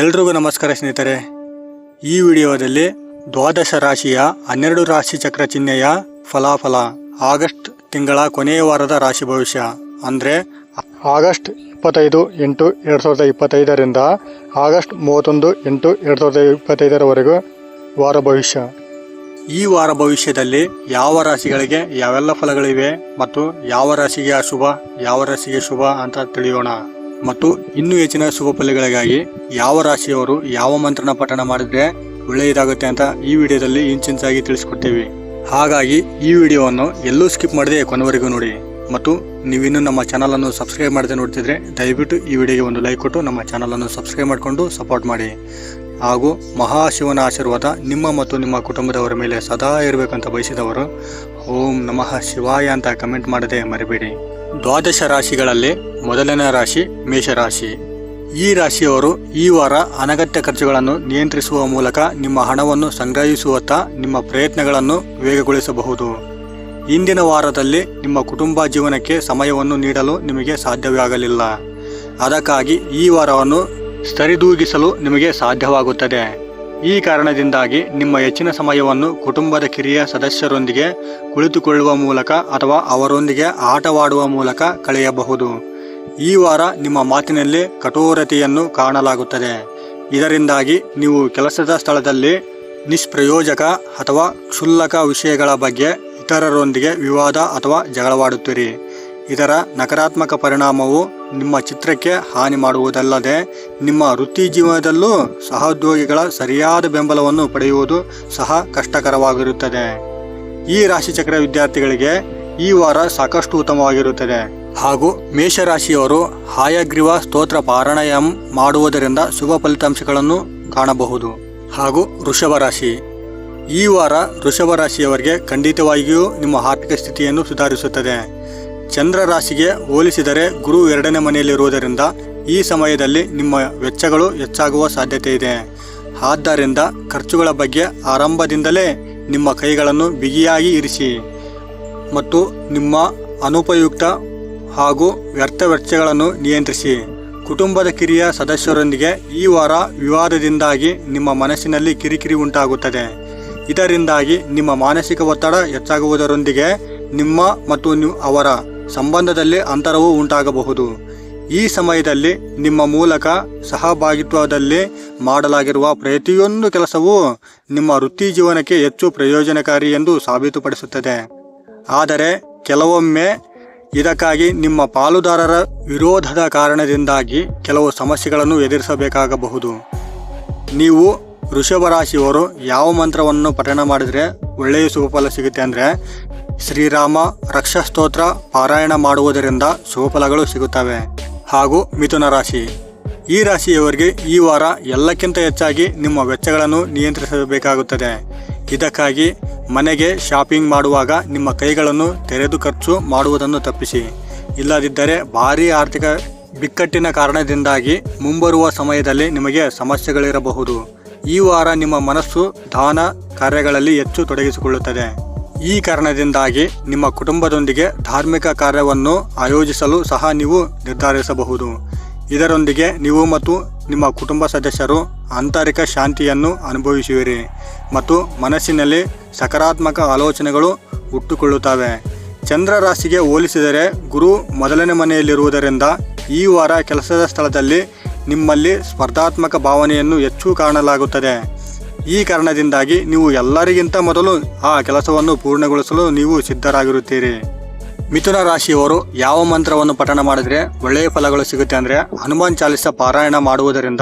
ಎಲ್ರಿಗೂ ನಮಸ್ಕಾರ ಸ್ನೇಹಿತರೆ. ಈ ವಿಡಿಯೋದಲ್ಲಿ ದ್ವಾದಶ ರಾಶಿಯ ಹನ್ನೆರಡು ರಾಶಿ ಚಕ್ರ ಚಿಹ್ನೆಯ ಫಲಾಫಲ ಆಗಸ್ಟ್ ತಿಂಗಳ ಕೊನೆಯ ವಾರದ ರಾಶಿ ಭವಿಷ್ಯ. ಅಂದರೆ ಆಗಸ್ಟ್ ಇಪ್ಪತ್ತೈದು ಎಂಟು ಎರಡು ಸಾವಿರದ ಇಪ್ಪತ್ತೈದರಿಂದ ಆಗಸ್ಟ್ ಮೂವತ್ತೊಂದು ಎಂಟು ಎರಡು ಸಾವಿರದ ಇಪ್ಪತ್ತೈದರವರೆಗೂ ವಾರ ಭವಿಷ್ಯ. ಈ ವಾರ ಭವಿಷ್ಯದಲ್ಲಿ ಯಾವ ರಾಶಿಗಳಿಗೆ ಯಾವೆಲ್ಲ ಫಲಗಳಿವೆ ಮತ್ತು ಯಾವ ರಾಶಿಗೆ ಅಶುಭ, ಯಾವ ರಾಶಿಗೆ ಶುಭ ಅಂತ ತಿಳಿಯೋಣ. ಮತ್ತು ಇನ್ನೂ ಹೆಚ್ಚಿನ ಶುಭ ಫಲಗಳಿಗಾಗಿ ಯಾವ ರಾಶಿಯವರು ಯಾವ ಮಂತ್ರನ ಪಠಣ ಮಾಡಿದ್ರೆ ಒಳ್ಳೆಯದಾಗುತ್ತೆ ಅಂತ ಈ ವಿಡಿಯೋದಲ್ಲಿ ಇಂಚಿಂಚಾಗಿ ತಿಳಿಸ್ಕೊಡ್ತೀವಿ. ಹಾಗಾಗಿ ಈ ವಿಡಿಯೋವನ್ನು ಎಲ್ಲೂ ಸ್ಕಿಪ್ ಮಾಡದೆ ಕೊನೆವರೆಗೂ ನೋಡಿ. ಮತ್ತು ನೀವಿನ್ನೂ ನಮ್ಮ ಚಾನಲನ್ನು ಸಬ್ಸ್ಕ್ರೈಬ್ ಮಾಡದೆ ನೋಡ್ತಿದ್ರೆ ದಯವಿಟ್ಟು ಈ ವಿಡಿಯೋಗೆ ಒಂದು ಲೈಕ್ ಕೊಟ್ಟು ನಮ್ಮ ಚಾನಲನ್ನು ಸಬ್ಸ್ಕ್ರೈಬ್ ಮಾಡಿಕೊಂಡು ಸಪೋರ್ಟ್ ಮಾಡಿ. ಹಾಗೂ ಮಹಾಶಿವನ ಆಶೀರ್ವಾದ ನಿಮ್ಮ ಮತ್ತು ನಿಮ್ಮ ಕುಟುಂಬದವರ ಮೇಲೆ ಸದಾ ಇರಬೇಕಂತ ಬಯಸಿದವರು, ಓಂ ನಮಃ ಶಿವಾಯ ಅಂತ ಕಮೆಂಟ್ ಮಾಡದೆ ಮರಿಬೇಡಿ. ದ್ವಾದಶ ರಾಶಿಗಳಲ್ಲಿ ಮೊದಲನೇ ರಾಶಿ ಮೇಷರಾಶಿ. ಈ ರಾಶಿಯವರು ಈ ವಾರ ಅನಗತ್ಯ ಖರ್ಚುಗಳನ್ನು ನಿಯಂತ್ರಿಸುವ ಮೂಲಕ ನಿಮ್ಮ ಹಣವನ್ನು ಸಂಗ್ರಹಿಸುವತ್ತ ನಿಮ್ಮ ಪ್ರಯತ್ನಗಳನ್ನು ವೇಗಗೊಳಿಸಬಹುದು. ಇಂದಿನ ವಾರದಲ್ಲಿ ನಿಮ್ಮ ಕುಟುಂಬ ಜೀವನಕ್ಕೆ ಸಮಯವನ್ನು ನೀಡಲು ನಿಮಗೆ ಸಾಧ್ಯವಾಗಲಿಲ್ಲ. ಅದಕ್ಕಾಗಿ ಈ ವಾರವನ್ನು ಸರಿದೂಗಿಸಲು ನಿಮಗೆ ಸಾಧ್ಯವಾಗುತ್ತದೆ. ಈ ಕಾರಣದಿಂದಾಗಿ ನಿಮ್ಮ ಹೆಚ್ಚಿನ ಸಮಯವನ್ನು ಕುಟುಂಬದ ಕಿರಿಯ ಸದಸ್ಯರೊಂದಿಗೆ ಕುಳಿತುಕೊಳ್ಳುವ ಮೂಲಕ ಅಥವಾ ಅವರೊಂದಿಗೆ ಆಟವಾಡುವ ಮೂಲಕ ಕಳೆಯಬಹುದು. ಈ ವಾರ ನಿಮ್ಮ ಮಾತಿನಲ್ಲಿ ಕಠೋರತೆಯನ್ನು ಕಾಣಲಾಗುತ್ತದೆ. ಇದರಿಂದಾಗಿ ನೀವು ಕೆಲಸದ ಸ್ಥಳದಲ್ಲಿ ನಿಷ್ಪ್ರಯೋಜಕ ಅಥವಾ ಕ್ಷುಲ್ಲಕ ವಿಷಯಗಳ ಬಗ್ಗೆ ಇತರರೊಂದಿಗೆ ವಿವಾದ ಅಥವಾ ಜಗಳವಾಡುತ್ತೀರಿ. ಇದರ ನಕಾರಾತ್ಮಕ ಪರಿಣಾಮವು ನಿಮ್ಮ ಚಿತ್ರಕ್ಕೆ ಹಾನಿ ಮಾಡುವುದಲ್ಲದೆ ನಿಮ್ಮ ವೃತ್ತಿ ಜೀವನದಲ್ಲೂ ಸಹೋದ್ಯೋಗಿಗಳ ಸರಿಯಾದ ಬೆಂಬಲವನ್ನು ಪಡೆಯುವುದು ಸಹ ಕಷ್ಟಕರವಾಗಿರುತ್ತದೆ. ಈ ರಾಶಿಚಕ್ರ ವಿದ್ಯಾರ್ಥಿಗಳಿಗೆ ಈ ವಾರ ಸಾಕಷ್ಟು ಉತ್ತಮವಾಗಿರುತ್ತದೆ. ಹಾಗೂ ಮೇಷರಾಶಿಯವರು ಹಾಯಗ್ರೀವ ಸ್ತೋತ್ರ ಪಾರಾಯಣ ಮಾಡುವುದರಿಂದ ಶುಭ ಫಲಿತಾಂಶಗಳನ್ನು ಕಾಣಬಹುದು. ಹಾಗೂ ವೃಷಭ ರಾಶಿ. ಈ ವಾರ ವೃಷಭ ರಾಶಿಯವರಿಗೆ ಖಂಡಿತವಾಗಿಯೂ ನಿಮ್ಮ ಆರ್ಥಿಕ ಸ್ಥಿತಿಯನ್ನು ಸುಧಾರಿಸುತ್ತದೆ. ಚಂದ್ರ ರಾಶಿಗೆ ಹೋಲಿಸಿದರೆ ಗುರು ಎರಡನೇ ಮನೆಯಲ್ಲಿರುವುದರಿಂದ ಈ ಸಮಯದಲ್ಲಿ ನಿಮ್ಮ ವೆಚ್ಚಗಳು ಹೆಚ್ಚಾಗುವ ಸಾಧ್ಯತೆ ಇದೆ. ಆದ್ದರಿಂದ ಖರ್ಚುಗಳ ಬಗ್ಗೆ ಆರಂಭದಿಂದಲೇ ನಿಮ್ಮ ಕೈಗಳನ್ನು ಬಿಗಿಯಾಗಿ ಇರಿಸಿ ಮತ್ತು ನಿಮ್ಮ ಅನುಪಯುಕ್ತ ಹಾಗೂ ವ್ಯರ್ಥ ವೆಚ್ಚಗಳನ್ನು ನಿಯಂತ್ರಿಸಿ. ಕುಟುಂಬದ ಕಿರಿಯ ಸದಸ್ಯರೊಂದಿಗೆ ಈ ವಾರ ವಿವಾದದಿಂದಾಗಿ ನಿಮ್ಮ ಮನಸ್ಸಿನಲ್ಲಿ ಕಿರಿಕಿರಿ ಉಂಟಾಗುತ್ತದೆ. ಇದರಿಂದಾಗಿ ನಿಮ್ಮ ಮಾನಸಿಕ ಒತ್ತಡ ಹೆಚ್ಚಾಗುವುದರೊಂದಿಗೆ ನಿಮ್ಮ ಮತ್ತು ಅವರ ಸಂಬಂಧದಲ್ಲಿ ಅಂತರವೂ ಉಂಟಾಗಬಹುದು. ಈ ಸಮಯದಲ್ಲಿ ನಿಮ್ಮ ಮೂಲಕ ಸಹಭಾಗಿತ್ವದಲ್ಲಿ ಮಾಡಲಾಗಿರುವ ಪ್ರತಿಯೊಂದು ಕೆಲಸವೂ ನಿಮ್ಮ ವೃತ್ತಿ ಜೀವನಕ್ಕೆ ಹೆಚ್ಚು ಪ್ರಯೋಜನಕಾರಿ ಎಂದು ಸಾಬೀತುಪಡಿಸುತ್ತದೆ. ಆದರೆ ಕೆಲವೊಮ್ಮೆ ಇದಕ್ಕಾಗಿ ನಿಮ್ಮ ಪಾಲುದಾರರ ವಿರೋಧದ ಕಾರಣದಿಂದಾಗಿ ಕೆಲವು ಸಮಸ್ಯೆಗಳನ್ನು ಎದುರಿಸಬೇಕಾಗಬಹುದು. ನೀವು ವೃಷಭ ರಾಶಿಯವರು ಯಾವ ಮಂತ್ರವನ್ನು ಪಠಣ ಮಾಡಿದರೆ ಒಳ್ಳೆಯ ಶುಭಫಲ ಸಿಗುತ್ತೆ ಅಂದರೆ ಶ್ರೀರಾಮ ರಕ್ಷಾ ಸ್ತೋತ್ರ ಪಾರಾಯಣ ಮಾಡುವುದರಿಂದ ಶುಭ ಫಲಗಳು ಸಿಗುತ್ತವೆ ಹಾಗೂ ಮಿಥುನ ರಾಶಿ. ಈ ರಾಶಿಯವರಿಗೆ ಈ ವಾರ ಎಲ್ಲಕ್ಕಿಂತ ಹೆಚ್ಚಾಗಿ ನಿಮ್ಮ ವೆಚ್ಚಗಳನ್ನು ನಿಯಂತ್ರಿಸಬೇಕಾಗುತ್ತದೆ. ಇದಕ್ಕಾಗಿ ಮನೆಗೆ ಶಾಪಿಂಗ್ ಮಾಡುವಾಗ ನಿಮ್ಮ ಕೈಗಳನ್ನು ತೆರೆದು ಖರ್ಚು ಮಾಡುವುದನ್ನು ತಪ್ಪಿಸಿ. ಇಲ್ಲದಿದ್ದರೆ ಭಾರೀ ಆರ್ಥಿಕ ಬಿಕ್ಕಟ್ಟಿನ ಕಾರಣದಿಂದಾಗಿ ಮುಂಬರುವ ಸಮಯದಲ್ಲಿ ನಿಮಗೆ ಸಮಸ್ಯೆಗಳಿರಬಹುದು. ಈ ವಾರ ನಿಮ್ಮ ಮನಸ್ಸು ದಾನ ಕಾರ್ಯಗಳಲ್ಲಿ ಹೆಚ್ಚು ತೊಡಗಿಸಿಕೊಳ್ಳುತ್ತದೆ. ಈ ಕಾರಣದಿಂದಾಗಿ ನಿಮ್ಮ ಕುಟುಂಬದೊಂದಿಗೆ ಧಾರ್ಮಿಕ ಕಾರ್ಯವನ್ನು ಆಯೋಜಿಸಲು ಸಹ ನೀವು ನಿರ್ಧರಿಸಬಹುದು. ಇದರೊಂದಿಗೆ ನೀವು ಮತ್ತು ನಿಮ್ಮ ಕುಟುಂಬ ಸದಸ್ಯರು ಆಂತರಿಕ ಶಾಂತಿಯನ್ನು ಅನುಭವಿಸುವಿರಿ ಮತ್ತು ಮನಸ್ಸಿನಲ್ಲಿ ಸಕಾರಾತ್ಮಕ ಆಲೋಚನೆಗಳು ಹುಟ್ಟುಕೊಳ್ಳುತ್ತವೆ. ಚಂದ್ರ ರಾಶಿಗೆ ಹೋಲಿಸಿದರೆ ಗುರು ಮೊದಲನೇ ಮನೆಯಲ್ಲಿರುವುದರಿಂದ ಈ ವಾರ ಕೆಲಸದ ಸ್ಥಳದಲ್ಲಿ ನಿಮ್ಮಲ್ಲಿ ಸ್ಪರ್ಧಾತ್ಮಕ ಭಾವನೆಯನ್ನು ಹೆಚ್ಚು ಕಾಣಲಾಗುತ್ತದೆ. ಈ ಕಾರಣದಿಂದಾಗಿ ನೀವು ಎಲ್ಲರಿಗಿಂತ ಮೊದಲು ಆ ಕೆಲಸವನ್ನು ಪೂರ್ಣಗೊಳಿಸಲು ನೀವು ಸಿದ್ಧರಾಗಿರುತ್ತೀರಿ. ಮಿಥುನ ರಾಶಿಯವರು ಯಾವ ಮಂತ್ರವನ್ನು ಪಠಣ ಮಾಡಿದರೆ ಒಳ್ಳೆಯ ಫಲಗಳು ಸಿಗುತ್ತೆ ಅಂದರೆ ಹನುಮಾನ್ ಚಾಲಿಸ ಪಾರಾಯಣ ಮಾಡುವುದರಿಂದ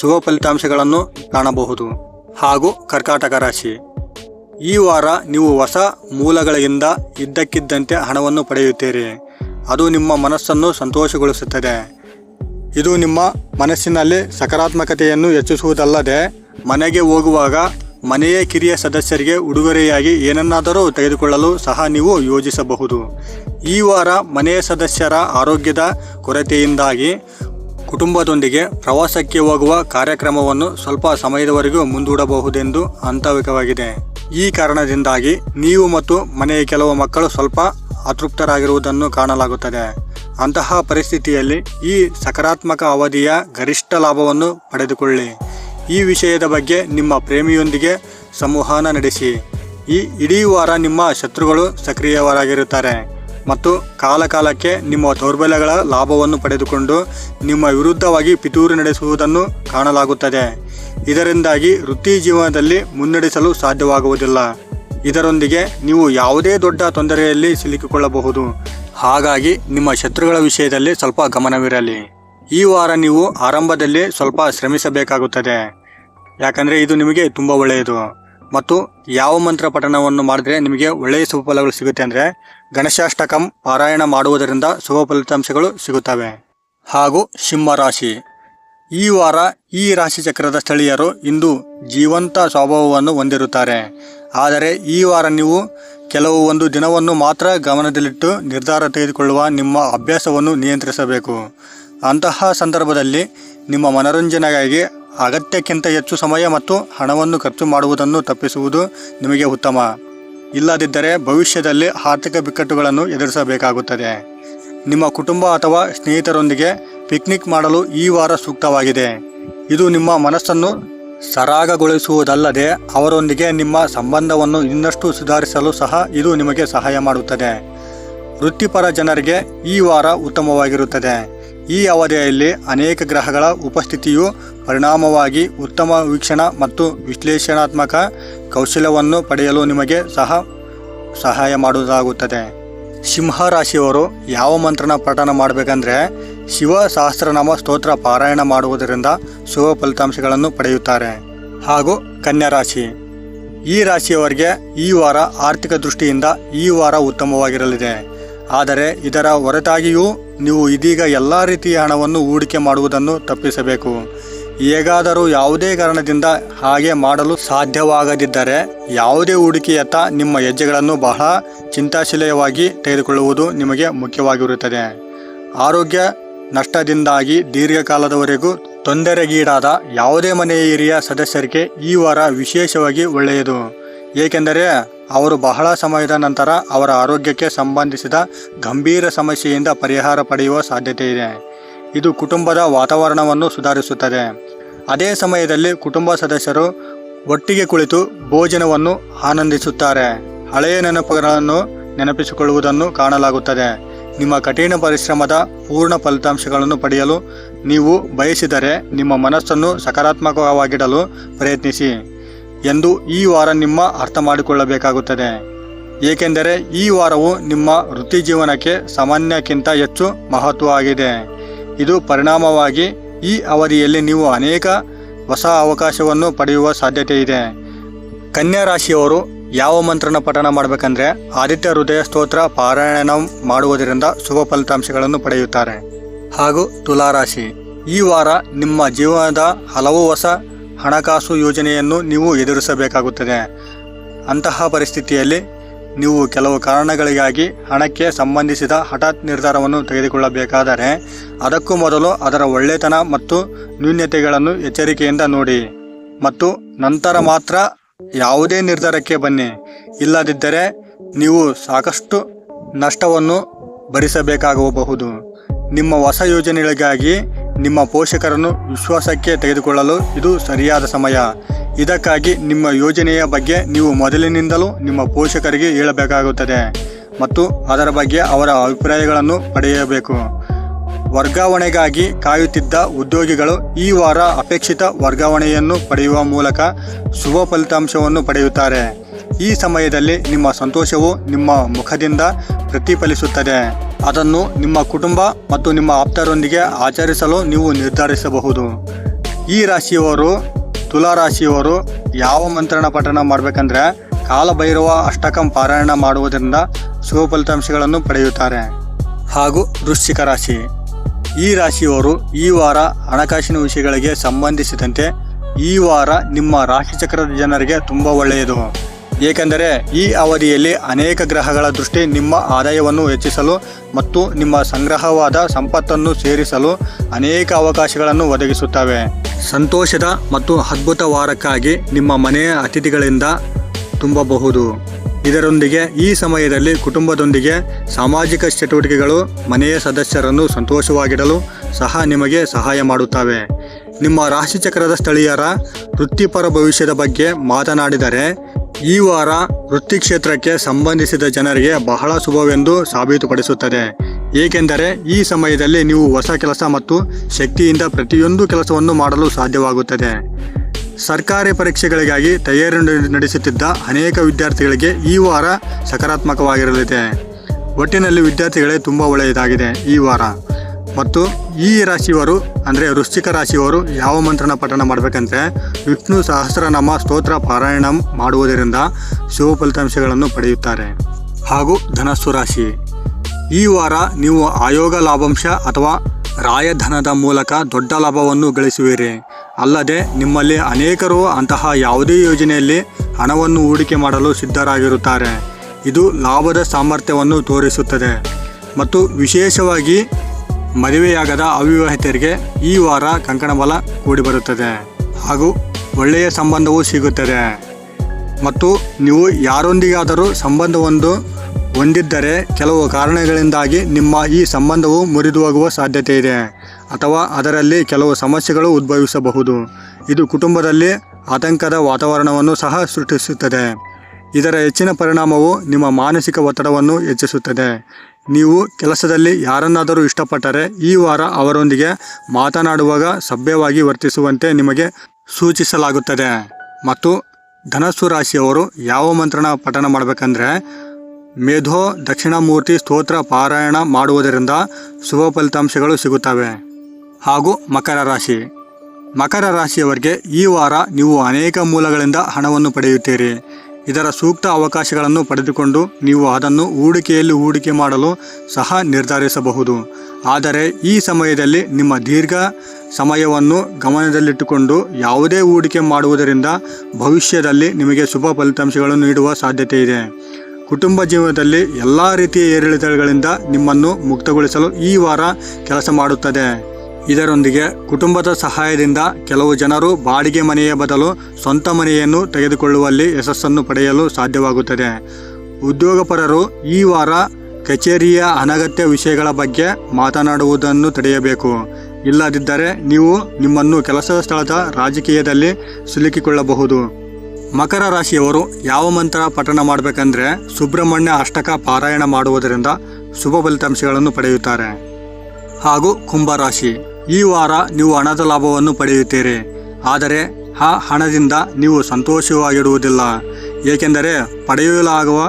ಶುಭ ಫಲಿತಾಂಶಗಳನ್ನು ಕಾಣಬಹುದು. ಹಾಗೂ ಕರ್ಕಾಟಕ ರಾಶಿ. ಈ ವಾರ ನೀವು ಹೊಸ ಮೂಲಗಳಿಂದ ಇದ್ದಕ್ಕಿದ್ದಂತೆ ಹಣವನ್ನು ಪಡೆಯುತ್ತೀರಿ. ಅದು ನಿಮ್ಮ ಮನಸ್ಸನ್ನು ಸಂತೋಷಗೊಳಿಸುತ್ತದೆ. ಇದು ನಿಮ್ಮ ಮನಸ್ಸಿನಲ್ಲಿ ಸಕಾರಾತ್ಮಕತೆಯನ್ನು ಹೆಚ್ಚಿಸುವುದಲ್ಲದೆ ಮನೆಗೆ ಹೋಗುವಾಗ ಮನೆಯ ಕಿರಿಯ ಸದಸ್ಯರಿಗೆ ಉಡುಗೊರೆಯಾಗಿ ಏನನ್ನಾದರೂ ತೆಗೆದುಕೊಳ್ಳಲು ಸಹ ನೀವು ಯೋಜಿಸಬಹುದು. ಈ ವಾರ ಮನೆಯ ಸದಸ್ಯರ ಆರೋಗ್ಯದ ಕೊರತೆಯಿಂದಾಗಿ ಕುಟುಂಬದೊಂದಿಗೆ ಪ್ರವಾಸಕ್ಕೆ ಹೋಗುವ ಕಾರ್ಯಕ್ರಮವನ್ನು ಸ್ವಲ್ಪ ಸಮಯದವರೆಗೂ ಮುಂದೂಡಬಹುದೆಂದು ಅಂತವಿಕವಾಗಿದೆ ಈ ಕಾರಣದಿಂದಾಗಿ ನೀವು ಮತ್ತು ಮನೆಯ ಕೆಲವು ಮಕ್ಕಳು ಸ್ವಲ್ಪ ಅತೃಪ್ತರಾಗಿರುವುದನ್ನು ಕಾಣಲಾಗುತ್ತದೆ. ಅಂತಹ ಪರಿಸ್ಥಿತಿಯಲ್ಲಿ ಈ ಸಕಾರಾತ್ಮಕ ಅವಧಿಯ ಗರಿಷ್ಠ ಲಾಭವನ್ನು ಪಡೆದುಕೊಳ್ಳಿ. ಈ ವಿಷಯದ ಬಗ್ಗೆ ನಿಮ್ಮ ಪ್ರೇಮಿಯೊಂದಿಗೆ ಸಂವಹನ ನಡೆಸಿ. ಈ ಇಡೀ ವಾರ ನಿಮ್ಮ ಶತ್ರುಗಳು ಸಕ್ರಿಯವರಾಗಿರುತ್ತಾರೆ ಮತ್ತು ಕಾಲಕಾಲಕ್ಕೆ ನಿಮ್ಮ ದೌರ್ಬಲ್ಯಗಳ ಲಾಭವನ್ನು ಪಡೆದುಕೊಂಡು ನಿಮ್ಮ ವಿರುದ್ಧವಾಗಿ ಪಿತೂರು ನಡೆಸುವುದನ್ನು ಕಾಣಲಾಗುತ್ತದೆ. ಇದರಿಂದಾಗಿ ವೃತ್ತಿ ಜೀವನದಲ್ಲಿ ಮುನ್ನಡೆಸಲು ಸಾಧ್ಯವಾಗುವುದಿಲ್ಲ. ಇದರೊಂದಿಗೆ ನೀವು ಯಾವುದೇ ದೊಡ್ಡ ತೊಂದರೆಯಲ್ಲಿ ಸಿಲುಕಿಕೊಳ್ಳಬಹುದು. ಹಾಗಾಗಿ ನಿಮ್ಮ ಶತ್ರುಗಳ ವಿಷಯದಲ್ಲಿ ಸ್ವಲ್ಪ ಗಮನವಿರಲಿ. ಈ ವಾರ ನೀವು ಆರಂಭದಲ್ಲಿ ಸ್ವಲ್ಪ ಶ್ರಮಿಸಬೇಕಾಗುತ್ತದೆ. ಯಾಕಂದರೆ ಇದು ನಿಮಗೆ ತುಂಬ ಒಳ್ಳೆಯದು. ಮತ್ತು ಯಾವ ಮಂತ್ರ ಪಠಣವನ್ನು ಮಾಡಿದ್ರೆ ನಿಮಗೆ ಒಳ್ಳೆಯ ಶುಭ ಫಲಗಳು ಸಿಗುತ್ತೆ ಅಂದರೆ ಗಣೇಶಾಷ್ಟಕಂ ಪಾರಾಯಣ ಮಾಡುವುದರಿಂದ ಶುಭ ಫಲಿತಾಂಶಗಳು ಸಿಗುತ್ತವೆ. ಹಾಗೂ ಸಿಂಹ ರಾಶಿ. ಈ ವಾರ ಈ ರಾಶಿ ಚಕ್ರದ ಸ್ಥಳೀಯರು ಇಂದು ಜೀವಂತ ಸ್ವಭಾವವನ್ನು ಹೊಂದಿರುತ್ತಾರೆ. ಆದರೆ ಈ ವಾರ ನೀವು ಕೆಲವು ಒಂದು ದಿನವನ್ನು ಮಾತ್ರ ಗಮನದಲ್ಲಿಟ್ಟು ನಿರ್ಧಾರ ತೆಗೆದುಕೊಳ್ಳುವ ನಿಮ್ಮ ಅಭ್ಯಾಸವನ್ನು ನಿಯಂತ್ರಿಸಬೇಕು. ಅಂತಹ ಸಂದರ್ಭದಲ್ಲಿ ನಿಮ್ಮ ಮನರಂಜನೆಗಾಗಿ ಅಗತ್ಯಕ್ಕಿಂತ ಹೆಚ್ಚು ಸಮಯ ಮತ್ತು ಹಣವನ್ನು ಖರ್ಚು ಮಾಡುವುದನ್ನು ತಪ್ಪಿಸುವುದು ನಿಮಗೆ ಉತ್ತಮ. ಇಲ್ಲದಿದ್ದರೆ ಭವಿಷ್ಯದಲ್ಲಿ ಆರ್ಥಿಕ ಬಿಕ್ಕಟ್ಟುಗಳನ್ನು ಎದುರಿಸಬೇಕಾಗುತ್ತದೆ. ನಿಮ್ಮ ಕುಟುಂಬ ಅಥವಾ ಸ್ನೇಹಿತರೊಂದಿಗೆ ಪಿಕ್ನಿಕ್ ಮಾಡಲು ಈ ವಾರ ಸೂಕ್ತವಾಗಿದೆ. ಇದು ನಿಮ್ಮ ಮನಸ್ಸನ್ನು ಸರಾಗಗೊಳಿಸುವುದಲ್ಲದೆ ಅವರೊಂದಿಗೆ ನಿಮ್ಮ ಸಂಬಂಧವನ್ನು ಇನ್ನಷ್ಟು ಸುಧಾರಿಸಲು ಸಹ ಇದು ನಿಮಗೆ ಸಹಾಯ ಮಾಡುತ್ತದೆ. ವೃತ್ತಿಪರ ಜನರಿಗೆ ಈ ವಾರ ಉತ್ತಮವಾಗಿರುತ್ತದೆ. ಈ ಅವಧಿಯಲ್ಲಿ ಅನೇಕ ಗ್ರಹಗಳ ಉಪಸ್ಥಿತಿಯು ಪರಿಣಾಮವಾಗಿ ಉತ್ತಮ ವೀಕ್ಷಣ ಮತ್ತು ವಿಶ್ಲೇಷಣಾತ್ಮಕ ಕೌಶಲ್ಯವನ್ನು ಪಡೆಯಲು ನಿಮಗೆ ಸಹ ಸಹಾಯ ಮಾಡುವುದಾಗುತ್ತದೆ. ಸಿಂಹ ರಾಶಿಯವರು ಯಾವ ಮಂತ್ರನ ಪಠನ ಮಾಡಬೇಕಂದ್ರೆ ಶಿವ ಸಹಸ್ರನಾಮ ಸ್ತೋತ್ರ ಪಾರಾಯಣ ಮಾಡುವುದರಿಂದ ಶುಭ ಫಲಿತಾಂಶಗಳನ್ನು ಪಡೆಯುತ್ತಾರೆ. ಹಾಗೂ ಕನ್ಯಾ ರಾಶಿ. ಈ ರಾಶಿಯವರಿಗೆ ಈ ವಾರ ಆರ್ಥಿಕ ದೃಷ್ಟಿಯಿಂದ ಈ ವಾರ ಉತ್ತಮವಾಗಿರಲಿದೆ. ಆದರೆ ಇದರ ಹೊರತಾಗಿಯೂ ನೀವು ಇದೀಗ ಎಲ್ಲ ರೀತಿಯ ಹಣವನ್ನು ಹೂಡಿಕೆ ಮಾಡುವುದನ್ನು ತಪ್ಪಿಸಬೇಕು. ಹೇಗಾದರೂ ಯಾವುದೇ ಕಾರಣದಿಂದ ಹಾಗೆ ಮಾಡಲು ಸಾಧ್ಯವಾಗದಿದ್ದರೆ ಯಾವುದೇ ಹೂಡಿಕೆಯತ್ತ ನಿಮ್ಮ ಹೆಜ್ಜೆಗಳನ್ನು ಬಹಳ ಚಿಂತಾಶೀಲವಾಗಿ ತೆಗೆದುಕೊಳ್ಳುವುದು ನಿಮಗೆ ಮುಖ್ಯವಾಗಿರುತ್ತದೆ. ಆರೋಗ್ಯ ನಷ್ಟದಿಂದಾಗಿ ದೀರ್ಘಕಾಲದವರೆಗೂ ತೊಂದರೆಗೀಡಾದ ಯಾವುದೇ ಮನೆಯ ಹಿರಿಯ ಸದಸ್ಯರಿಗೆ ಈ ವಾರ ವಿಶೇಷವಾಗಿ ಒಳ್ಳೆಯದು. ಏಕೆಂದರೆ ಅವರು ಬಹಳ ಸಮಯದ ನಂತರ ಅವರ ಆರೋಗ್ಯಕ್ಕೆ ಸಂಬಂಧಿಸಿದ ಗಂಭೀರ ಸಮಸ್ಯೆಯಿಂದ ಪರಿಹಾರ ಪಡೆಯುವ ಸಾಧ್ಯತೆ ಇದೆ ಇದು ಕುಟುಂಬದ ವಾತಾವರಣವನ್ನು ಸುಧಾರಿಸುತ್ತದೆ. ಅದೇ ಸಮಯದಲ್ಲಿ ಕುಟುಂಬ ಸದಸ್ಯರು ಒಟ್ಟಿಗೆ ಕುಳಿತು ಭೋಜನವನ್ನು ಆನಂದಿಸುತ್ತಾರೆ. ಹಳೆಯ ನೆನಪುಗಳನ್ನು ನೆನಪಿಸಿಕೊಳ್ಳುವುದನ್ನು ಕಾಣಲಾಗುತ್ತದೆ. ನಿಮ್ಮ ಕಠಿಣ ಪರಿಶ್ರಮದ ಪೂರ್ಣ ಫಲಿತಾಂಶಗಳನ್ನು ಪಡೆಯಲು ನೀವು ಬಯಸಿದರೆ ನಿಮ್ಮ ಮನಸ್ಸನ್ನು ಸಕಾರಾತ್ಮಕವಾಗಿಡಲು ಪ್ರಯತ್ನಿಸಿ. ಎಂದು ಈ ವಾರ ನಿಮ್ಮ ಅರ್ಥ ಮಾಡಿಕೊಳ್ಳಬೇಕಾಗುತ್ತದೆ. ಏಕೆಂದರೆ ಈ ವಾರವು ನಿಮ್ಮ ವೃತ್ತಿ ಜೀವನಕ್ಕೆ ಸಾಮಾನ್ಯಕ್ಕಿಂತ ಹೆಚ್ಚು ಮಹತ್ವ ಆಗಿದೆ ಇದು ಪರಿಣಾಮವಾಗಿ ಈ ಅವಧಿಯಲ್ಲಿ ನೀವು ಅನೇಕ ಹೊಸ ಅವಕಾಶವನ್ನು ಪಡೆಯುವ ಸಾಧ್ಯತೆ ಇದೆ ಕನ್ಯಾ ರಾಶಿಯವರು ಯಾವ ಮಂತ್ರನ ಪಠಣ ಮಾಡಬೇಕಂದ್ರೆ ಆದಿತ್ಯ ಹೃದಯ ಸ್ತೋತ್ರ ಪಾರಾಯಣ ಮಾಡುವುದರಿಂದ ಶುಭ ಫಲಿತಾಂಶಗಳನ್ನು ಪಡೆಯುತ್ತಾರೆ. ಹಾಗೂ ತುಲಾರಾಶಿ. ಈ ವಾರ ನಿಮ್ಮ ಜೀವನದ ಹಲವು ಹೊಸ ಹಣಕಾಸು ಯೋಜನೆಯನ್ನು ನೀವು ಎದುರಿಸಬೇಕಾಗುತ್ತದೆ. ಅಂತಹ ಪರಿಸ್ಥಿತಿಯಲ್ಲಿ ನೀವು ಕೆಲವು ಕಾರಣಗಳಿಗಾಗಿ ಹಣಕ್ಕೆ ಸಂಬಂಧಿಸಿದ ಹಠಾತ್ ನಿರ್ಧಾರವನ್ನು ತೆಗೆದುಕೊಳ್ಳಬೇಕಾದರೆ ಅದಕ್ಕೂ ಮೊದಲು ಅದರ ಒಳ್ಳೆತನ ಮತ್ತು ನ್ಯೂನ್ಯತೆಗಳನ್ನು ಎಚ್ಚರಿಕೆಯಿಂದ ನೋಡಿ. ಮತ್ತು ನಂತರ ಮಾತ್ರ ಯಾವುದೇ ನಿರ್ಧಾರಕ್ಕೆ ಬನ್ನಿ. ಇಲ್ಲದಿದ್ದರೆ ನೀವು ಸಾಕಷ್ಟು ನಷ್ಟವನ್ನು ಭರಿಸಬೇಕಾಗಬಹುದು. ನಿಮ್ಮ ಹೊಸ ಯೋಜನೆಗಳಿಗಾಗಿ ನಿಮ್ಮ ಪೋಷಕರನ್ನು ವಿಶ್ವಾಸಕ್ಕೆ ತೆಗೆದುಕೊಳ್ಳಲು ಇದು ಸರಿಯಾದ ಸಮಯ. ಇದಕ್ಕಾಗಿ ನಿಮ್ಮ ಯೋಜನೆಯ ಬಗ್ಗೆ ನೀವು ಮೊದಲಿನಿಂದಲೂ ನಿಮ್ಮ ಪೋಷಕರಿಗೆ ಹೇಳಬೇಕಾಗುತ್ತದೆ ಮತ್ತು ಅದರ ಬಗ್ಗೆ ಅವರ ಅಭಿಪ್ರಾಯಗಳನ್ನು ಪಡೆಯಬೇಕು. ವರ್ಗಾವಣೆಗಾಗಿ ಕಾಯುತ್ತಿದ್ದ ಉದ್ಯೋಗಿಗಳು ಈ ವಾರ ಅಪೇಕ್ಷಿತ ವರ್ಗಾವಣೆಯನ್ನು ಪಡೆಯುವ ಮೂಲಕ ಶುಭ ಫಲಿತಾಂಶವನ್ನು ಪಡೆಯುತ್ತಾರೆ. ಈ ಸಮಯದಲ್ಲಿ ನಿಮ್ಮ ಸಂತೋಷವು ನಿಮ್ಮ ಮುಖದಿಂದ ಪ್ರತಿಫಲಿಸುತ್ತದೆ. ಅದನ್ನು ನಿಮ್ಮ ಕುಟುಂಬ ಮತ್ತು ನಿಮ್ಮ ಆಪ್ತರೊಂದಿಗೆ ಆಚರಿಸಲು ನೀವು ನಿರ್ಧರಿಸಬಹುದು. ಈ ರಾಶಿಯವರು, ತುಲಾ ರಾಶಿಯವರು ಯಾವ ಮಂತ್ರಣ ಪಠಣ ಮಾಡಬೇಕಂದ್ರೆ ಕಾಲಭೈರವ ಅಷ್ಟಕಂ ಪಾರಾಯಣ ಮಾಡುವುದರಿಂದ ಶುಭ ಫಲಿತಾಂಶಗಳನ್ನು ಪಡೆಯುತ್ತಾರೆ. ಹಾಗೂ ವೃಶ್ಚಿಕ ರಾಶಿ. ಈ ರಾಶಿಯವರು ಈ ವಾರ ಹಣಕಾಸಿನ ವಿಷಯಗಳಿಗೆ ಸಂಬಂಧಿಸಿದಂತೆ ಈ ವಾರ ನಿಮ್ಮ ರಾಶಿಚಕ್ರದ ಜನರಿಗೆ ತುಂಬ ಒಳ್ಳೆಯದು. ಏಕೆಂದರೆ ಈ ಅವಧಿಯಲ್ಲಿ ಅನೇಕ ಗ್ರಹಗಳ ದೃಷ್ಟಿ ನಿಮ್ಮ ಆದಾಯವನ್ನು ಹೆಚ್ಚಿಸಲು ಮತ್ತು ನಿಮ್ಮ ಸಂಗ್ರಹವಾದ ಸಂಪತ್ತನ್ನು ಸೇರಿಸಲು ಅನೇಕ ಅವಕಾಶಗಳನ್ನು ಒದಗಿಸುತ್ತವೆ. ಸಂತೋಷದ ಮತ್ತು ಅದ್ಭುತ ವಾರಕ್ಕಾಗಿ ನಿಮ್ಮ ಮನೆಯ ಅತಿಥಿಗಳಿಂದ ತುಂಬಬಹುದು. ಇದರೊಂದಿಗೆ ಈ ಸಮಯದಲ್ಲಿ ಕುಟುಂಬದೊಂದಿಗೆ ಸಾಮಾಜಿಕ ಚಟುವಟಿಕೆಗಳು ಮನೆಯ ಸದಸ್ಯರನ್ನು ಸಂತೋಷವಾಗಿಡಲು ಸಹ ನಿಮಗೆ ಸಹಾಯ ಮಾಡುತ್ತವೆ. ನಿಮ್ಮ ರಾಶಿಚಕ್ರದ ಸ್ಥಳೀಯರ ವೃತ್ತಿಪರ ಭವಿಷ್ಯದ ಬಗ್ಗೆ ಮಾತನಾಡಿದರೆ ಈ ವಾರ ವೃತ್ತಿ ಕ್ಷೇತ್ರಕ್ಕೆ ಸಂಬಂಧಿಸಿದ ಜನರಿಗೆ ಬಹಳ ಶುಭವೆಂದು ಸಾಬೀತುಪಡಿಸುತ್ತದೆ. ಏಕೆಂದರೆ ಈ ಸಮಯದಲ್ಲಿ ನೀವು ಹೊಸ ಕೆಲಸ ಮತ್ತು ಶಕ್ತಿಯಿಂದ ಪ್ರತಿಯೊಂದು ಕೆಲಸವನ್ನು ಮಾಡಲು ಸಾಧ್ಯವಾಗುತ್ತದೆ. ಸರ್ಕಾರಿ ಪರೀಕ್ಷೆಗಳಿಗಾಗಿ ತಯಾರಿ ನಡೆಸುತ್ತಿದ್ದ ಅನೇಕ ವಿದ್ಯಾರ್ಥಿಗಳಿಗೆ ಈ ವಾರ ಸಕಾರಾತ್ಮಕವಾಗಿರಲಿದೆ. ಒಟ್ಟಿನಲ್ಲಿ ವಿದ್ಯಾರ್ಥಿಗಳೇ ತುಂಬ ಒಳ್ಳೆಯದಾಗಿದೆ ಈ ವಾರ. ಮತ್ತು ಈ ರಾಶಿಯವರು, ಅಂದರೆ ವೃಶ್ಚಿಕ ರಾಶಿಯವರು ಯಾವ ಮಂತ್ರನ ಪಠಣ ಮಾಡಬೇಕಂದ್ರೆ, ವಿಷ್ಣು ಸಹಸ್ರನಾಮ ಸ್ತೋತ್ರ ಪಾರಾಯಣ ಮಾಡುವುದರಿಂದ ಶುಭ ಫಲಿತಾಂಶಗಳನ್ನು ಪಡೆಯುತ್ತಾರೆ. ಹಾಗೂ ಧನಸ್ಸು ರಾಶಿ. ಈ ವಾರ ನೀವು ಆಯೋಗ ಲಾಭಾಂಶ ಅಥವಾ ರಾಯಧನದ ಮೂಲಕ ದೊಡ್ಡ ಲಾಭವನ್ನು ಗಳಿಸುವಿರಿ. ಅಲ್ಲದೆ ನಿಮ್ಮಲ್ಲಿ ಅನೇಕರು ಅಂತಹ ಯಾವುದೇ ಯೋಜನೆಯಲ್ಲಿ ಹಣವನ್ನು ಹೂಡಿಕೆ ಮಾಡಲು ಸಿದ್ಧರಾಗಿರುತ್ತಾರೆ. ಇದು ಲಾಭದ ಸಾಮರ್ಥ್ಯವನ್ನು ತೋರಿಸುತ್ತದೆ. ಮತ್ತು ವಿಶೇಷವಾಗಿ ಮದುವೆಯಾಗದ ಅವಿವಾಹಿತರಿಗೆ ಈ ವಾರ ಕಂಕಣಬಲ ಕೂಡಿಬರುತ್ತದೆ. ಹಾಗೂ ಒಳ್ಳೆಯ ಸಂಬಂಧವೂ ಸಿಗುತ್ತದೆ. ಮತ್ತು ನೀವು ಯಾರೊಂದಿಗಾದರೂ ಸಂಬಂಧವೊಂದು ಹೊಂದಿದ್ದರೆ ಕೆಲವು ಕಾರಣಗಳಿಂದಾಗಿ ನಿಮ್ಮ ಈ ಸಂಬಂಧವು ಮುರಿದು ಹೋಗುವ ಸಾಧ್ಯತೆ ಇದೆ. ಅಥವಾ ಅದರಲ್ಲಿ ಕೆಲವು ಸಮಸ್ಯೆಗಳು ಉದ್ಭವಿಸಬಹುದು. ಇದು ಕುಟುಂಬದಲ್ಲಿ ಆತಂಕದ ವಾತಾವರಣವನ್ನು ಸಹ ಸೃಷ್ಟಿಸುತ್ತದೆ. ಇದರ ಹೆಚ್ಚಿನ ಪರಿಣಾಮವು ನಿಮ್ಮ ಮಾನಸಿಕ ಒತ್ತಡವನ್ನು ಹೆಚ್ಚಿಸುತ್ತದೆ. ನೀವು ಕೆಲಸದಲ್ಲಿ ಯಾರನ್ನಾದರೂ ಇಷ್ಟಪಟ್ಟರೆ ಈ ವಾರ ಅವರೊಂದಿಗೆ ಮಾತನಾಡುವಾಗ ಸಭ್ಯವಾಗಿ ವರ್ತಿಸುವಂತೆ ನಿಮಗೆ ಸೂಚಿಸಲಾಗುತ್ತದೆ. ಮತ್ತು ಧನಸ್ಸು ರಾಶಿಯವರು ಯಾವ ಮಂತ್ರಣ ಪಠಣ ಮಾಡಬೇಕಂದ್ರೆ, ಮೇಧೋ ದಕ್ಷಿಣಾಮೂರ್ತಿ ಸ್ತೋತ್ರ ಪಾರಾಯಣ ಮಾಡುವುದರಿಂದ ಶುಭ ಫಲಿತಾಂಶಗಳು ಸಿಗುತ್ತವೆ. ಹಾಗೂ ಮಕರ ರಾಶಿ. ಮಕರ ರಾಶಿಯವರಿಗೆ ಈ ವಾರ ನೀವು ಅನೇಕ ಮೂಲಗಳಿಂದ ಹಣವನ್ನು ಪಡೆಯುತ್ತೀರಿ. ಇದರ ಸೂಕ್ತ ಅವಕಾಶಗಳನ್ನು ಪಡೆದುಕೊಂಡು ನೀವು ಅದನ್ನು ಹೂಡಿಕೆಯಲ್ಲಿ ಹೂಡಿಕೆ ಮಾಡಲು ಸಹ ನಿರ್ಧರಿಸಬಹುದು. ಆದರೆ ಈ ಸಮಯದಲ್ಲಿ ನಿಮ್ಮ ದೀರ್ಘ ಸಮಯವನ್ನು ಗಮನದಲ್ಲಿಟ್ಟುಕೊಂಡು ಯಾವುದೇ ಹೂಡಿಕೆ ಮಾಡುವುದರಿಂದ ಭವಿಷ್ಯದಲ್ಲಿ ನಿಮಗೆ ಶುಭ ಫಲಿತಾಂಶಗಳನ್ನು ನೀಡುವ ಸಾಧ್ಯತೆ ಇದೆ. ಕುಟುಂಬ ಜೀವನದಲ್ಲಿ ಎಲ್ಲ ರೀತಿಯ ಏರಿಳಿತಗಳಿಂದ ನಿಮ್ಮನ್ನು ಮುಕ್ತಗೊಳಿಸಲು ಈ ವಾರ ಕೆಲಸ ಮಾಡುತ್ತದೆ. ಇದರೊಂದಿಗೆ ಕುಟುಂಬದ ಸಹಾಯದಿಂದ ಕೆಲವು ಜನರು ಬಾಡಿಗೆ ಮನೆಯ ಬದಲು ಸ್ವಂತ ಮನೆಯನ್ನು ತೆಗೆದುಕೊಳ್ಳುವಲ್ಲಿ ಯಶಸ್ಸನ್ನು ಪಡೆಯಲು ಸಾಧ್ಯವಾಗುತ್ತದೆ. ಉದ್ಯೋಗಪರರು ಈ ವಾರ ಕಚೇರಿಯ ಅನಗತ್ಯ ವಿಷಯಗಳ ಬಗ್ಗೆ ಮಾತನಾಡುವುದನ್ನು ತಡೆಯಬೇಕು. ಇಲ್ಲದಿದ್ದರೆ ನೀವು ನಿಮ್ಮನ್ನು ಕೆಲಸದ ಸ್ಥಳದ ರಾಜಕೀಯದಲ್ಲಿ ಸಿಲುಕಿಕೊಳ್ಳಬಹುದು. ಮಕರ ರಾಶಿಯವರು ಯಾವ ಮಂತ್ರ ಪಠಣ ಮಾಡಬೇಕೆಂದರೆ ಸುಬ್ರಹ್ಮಣ್ಯ ಅಷ್ಟಕ ಪಾರಾಯಣ ಮಾಡುವುದರಿಂದ ಶುಭ ಫಲಿತಾಂಶಗಳನ್ನು ಪಡೆಯುತ್ತಾರೆ. ಹಾಗೂ ಕುಂಭರಾಶಿ ಈ ವಾರ ನೀವು ಹಣದ ಲಾಭವನ್ನು ಪಡೆಯುತ್ತೀರಿ. ಆದರೆ ಆ ಹಣದಿಂದ ನೀವು ಸಂತೋಷವಾಗಿರುವುದಿಲ್ಲ ಏಕೆಂದರೆ ಪಡೆಯಲಾಗುವ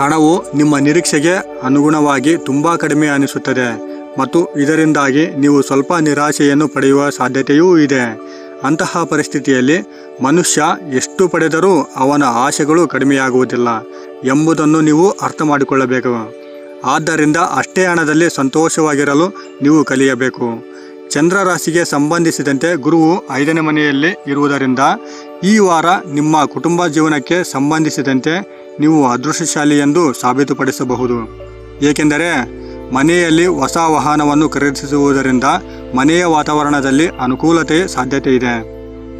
ಹಣವು ನಿಮ್ಮ ನಿರೀಕ್ಷೆಗೆ ಅನುಗುಣವಾಗಿ ತುಂಬ ಕಡಿಮೆ ಅನಿಸುತ್ತದೆ ಮತ್ತು ಇದರಿಂದಾಗಿ ನೀವು ಸ್ವಲ್ಪ ನಿರಾಶೆಯನ್ನು ಪಡೆಯುವ ಸಾಧ್ಯತೆಯೂ ಇದೆ. ಅಂತಹ ಪರಿಸ್ಥಿತಿಯಲ್ಲಿ ಮನುಷ್ಯ ಎಷ್ಟು ಪಡೆದರೂ ಅವನ ಆಶೆಗಳು ಕಡಿಮೆಯಾಗುವುದಿಲ್ಲ ಎಂಬುದನ್ನು ನೀವು ಅರ್ಥ ಮಾಡಿಕೊಳ್ಳಬೇಕು ಆದ್ದರಿಂದ ಅಷ್ಟೇ ಹಣದಲ್ಲಿ ಸಂತೋಷವಾಗಿರಲು ನೀವು ಕಲಿಯಬೇಕು. ಚಂದ್ರ ರಾಶಿಗೆ ಸಂಬಂಧಿಸಿದಂತೆ ಗುರುವು ಐದನೇ ಮನೆಯಲ್ಲಿ ಇರುವುದರಿಂದ ಈ ವಾರ ನಿಮ್ಮ ಕುಟುಂಬ ಜೀವನಕ್ಕೆ ಸಂಬಂಧಿಸಿದಂತೆ ನೀವು ಅದೃಷ್ಟಶಾಲಿ ಎಂದು ಸಾಬೀತುಪಡಿಸಬಹುದು. ಏಕೆಂದರೆ ಮನೆಯಲ್ಲಿ ಹೊಸ ವಾಹನವನ್ನು ಖರೀದಿಸುವುದರಿಂದ ಮನೆಯ ವಾತಾವರಣದಲ್ಲಿ ಅನುಕೂಲತೆ ಸಾಧ್ಯತೆ ಇದೆ.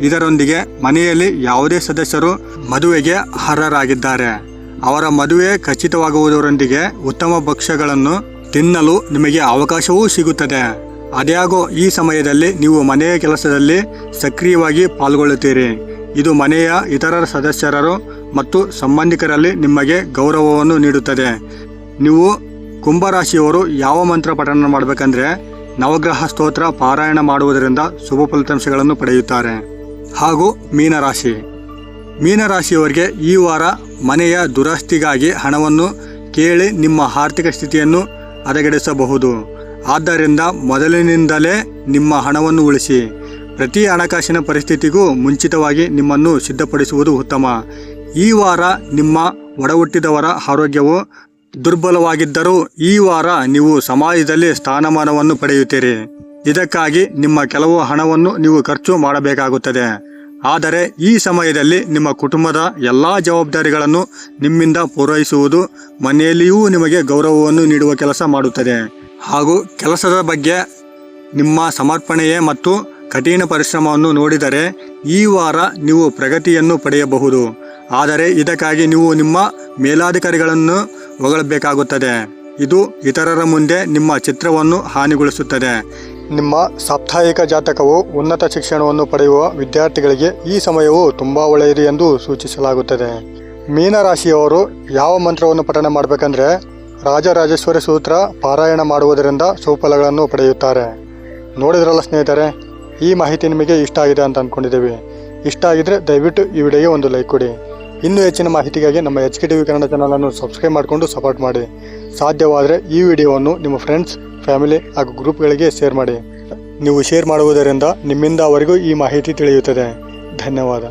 ಇದರೊಂದಿಗೆ ಮನೆಯಲ್ಲಿ ಯಾವುದೇ ಸದಸ್ಯರು ಮದುವೆಗೆ ಅರ್ಹರಾಗಿದ್ದಾರೆ. ಅವರ ಮದುವೆ ಖಚಿತವಾಗುವುದರೊಂದಿಗೆ ಉತ್ತಮ ಭಕ್ಷ್ಯಗಳನ್ನು ತಿನ್ನಲು ನಿಮಗೆ ಅವಕಾಶವೂ ಸಿಗುತ್ತದೆ. ಅದ್ಯಾಗೋ ಈ ಸಮಯದಲ್ಲಿ ನೀವು ಮನೆಯ ಕೆಲಸದಲ್ಲಿ ಸಕ್ರಿಯವಾಗಿ ಪಾಲ್ಗೊಳ್ಳುತ್ತೀರಿ. ಇದು ಮನೆಯ ಇತರ ಸದಸ್ಯರರು ಮತ್ತು ಸಂಬಂಧಿಕರಲ್ಲಿ ನಿಮಗೆ ಗೌರವವನ್ನು ನೀಡುತ್ತದೆ. ನೀವು ಕುಂಭರಾಶಿಯವರು ಯಾವ ಮಂತ್ರ ಪಠಣ ಮಾಡಬೇಕಂದ್ರೆ ನವಗ್ರಹ ಸ್ತೋತ್ರ ಪಾರಾಯಣ ಮಾಡುವುದರಿಂದ ಶುಭ ಫಲಿತಾಂಶಗಳನ್ನು ಪಡೆಯುತ್ತಾರೆ. ಹಾಗೂ ಮೀನರಾಶಿ. ಮೀನರಾಶಿಯವರಿಗೆ ಈ ವಾರ ಮನೆಯ ದುರಸ್ತಿಗಾಗಿ ಹಣವನ್ನು ಕೇಳಿ ನಿಮ್ಮ ಆರ್ಥಿಕ ಸ್ಥಿತಿಯನ್ನು ಹದಗೆಡಿಸಬಹುದು. ಆದ್ದರಿಂದ ಮೊದಲಿನಿಂದಲೇ ನಿಮ್ಮ ಹಣವನ್ನು ಉಳಿಸಿ. ಪ್ರತಿ ಹಣಕಾಸಿನ ಪರಿಸ್ಥಿತಿಗೂ ಮುಂಚಿತವಾಗಿ ನಿಮ್ಮನ್ನು ಸಿದ್ಧಪಡಿಸುವುದು ಉತ್ತಮ. ಈ ವಾರ ನಿಮ್ಮ ಒಡಹುಟ್ಟಿದವರ ಆರೋಗ್ಯವು ದುರ್ಬಲವಾಗಿದ್ದರೂ ಈ ವಾರ ನೀವು ಸಮಾಜದಲ್ಲಿ ಸ್ಥಾನಮಾನವನ್ನು ಪಡೆಯುತ್ತೀರಿ. ಇದಕ್ಕಾಗಿ ನಿಮ್ಮ ಕೆಲವು ಹಣವನ್ನು ನೀವು ಖರ್ಚು ಮಾಡಬೇಕಾಗುತ್ತದೆ. ಆದರೆ ಈ ಸಮಯದಲ್ಲಿ ನಿಮ್ಮ ಕುಟುಂಬದ ಎಲ್ಲ ಜವಾಬ್ದಾರಿಗಳನ್ನು ನಿಮ್ಮಿಂದ ಪೂರೈಸುವುದು ಮನೆಯಲ್ಲಿಯೂ ನಿಮಗೆ ಗೌರವವನ್ನು ನೀಡುವ ಕೆಲಸ ಮಾಡುತ್ತದೆ. ಹಾಗೂ ಕೆಲಸದ ಬಗ್ಗೆ ನಿಮ್ಮ ಸಮರ್ಪಣೆಯೇ ಮತ್ತು ಕಠಿಣ ಪರಿಶ್ರಮವನ್ನು ನೋಡಿದರೆ ಈ ವಾರ ನೀವು ಪ್ರಗತಿಯನ್ನು ಪಡೆಯಬಹುದು. ಆದರೆ ಇದಕ್ಕಾಗಿ ನೀವು ನಿಮ್ಮ ಮೇಲಾಧಿಕಾರಿಗಳನ್ನು ಹೊಗಳಬೇಕಾಗುತ್ತದೆ. ಇದು ಇತರರ ಮುಂದೆ ನಿಮ್ಮ ಚಿತ್ರವನ್ನು ಹಾನಿಗೊಳಿಸುತ್ತದೆ. ನಿಮ್ಮ ಸಾಪ್ತಾಹಿಕ ಜಾತಕವು ಉನ್ನತ ಶಿಕ್ಷಣವನ್ನು ಪಡೆಯುವ ವಿದ್ಯಾರ್ಥಿಗಳಿಗೆ ಈ ಸಮಯವು ತುಂಬ ಒಳ್ಳೆಯದು ಎಂದು ಸೂಚಿಸಲಾಗುತ್ತದೆ. ಮೀನರಾಶಿಯವರು ಯಾವ ಮಂತ್ರವನ್ನು ಪಠಣ ಮಾಡಬೇಕಂದ್ರೆ ರಾಜರಾಜೇಶ್ವರಿ ಸೂತ್ರ ಪಾರಾಯಣ ಮಾಡುವುದರಿಂದ ಸುಫಲಗಳನ್ನು ಪಡೆಯುತ್ತಾರೆ. ನೋಡಿದ್ರಲ್ಲ ಸ್ನೇಹಿತರೆ, ಈ ಮಾಹಿತಿ ನಿಮಗೆ ಇಷ್ಟ ಆಗಿದೆ ಅಂತ ಅಂದ್ಕೊಂಡಿದ್ದೀವಿ ಇಷ್ಟ ಆಗಿದ್ರೆ ದಯವಿಟ್ಟು ಈ ವಿಡಿಯೋಗೆ ಒಂದು ಲೈಕ್ ಕೊಡಿ. ಇನ್ನೂ ಹೆಚ್ಚಿನ ಮಾಹಿತಿಗಾಗಿ ನಮ್ಮ H K T V Kannada ಚಾನಲನ್ನು ಸಬ್ಸ್ಕ್ರೈಬ್ ಮಾಡಿಕೊಂಡು ಸಪೋರ್ಟ್ ಮಾಡಿ. ಸಾಧ್ಯವಾದರೆ ಈ ವಿಡಿಯೋವನ್ನು ನಿಮ್ಮ ಫ್ರೆಂಡ್ಸ್ ಫ್ಯಾಮಿಲಿ ಹಾಗೂ ಗ್ರೂಪ್ಗಳಿಗೆ ಶೇರ್ ಮಾಡಿ. ನೀವು ಶೇರ್ ಮಾಡುವುದರಿಂದ ನಿಮ್ಮಿಂದ ಅವರಿಗೂ ಈ ಮಾಹಿತಿ ತಿಳಿಯುತ್ತದೆ. ಧನ್ಯವಾದ.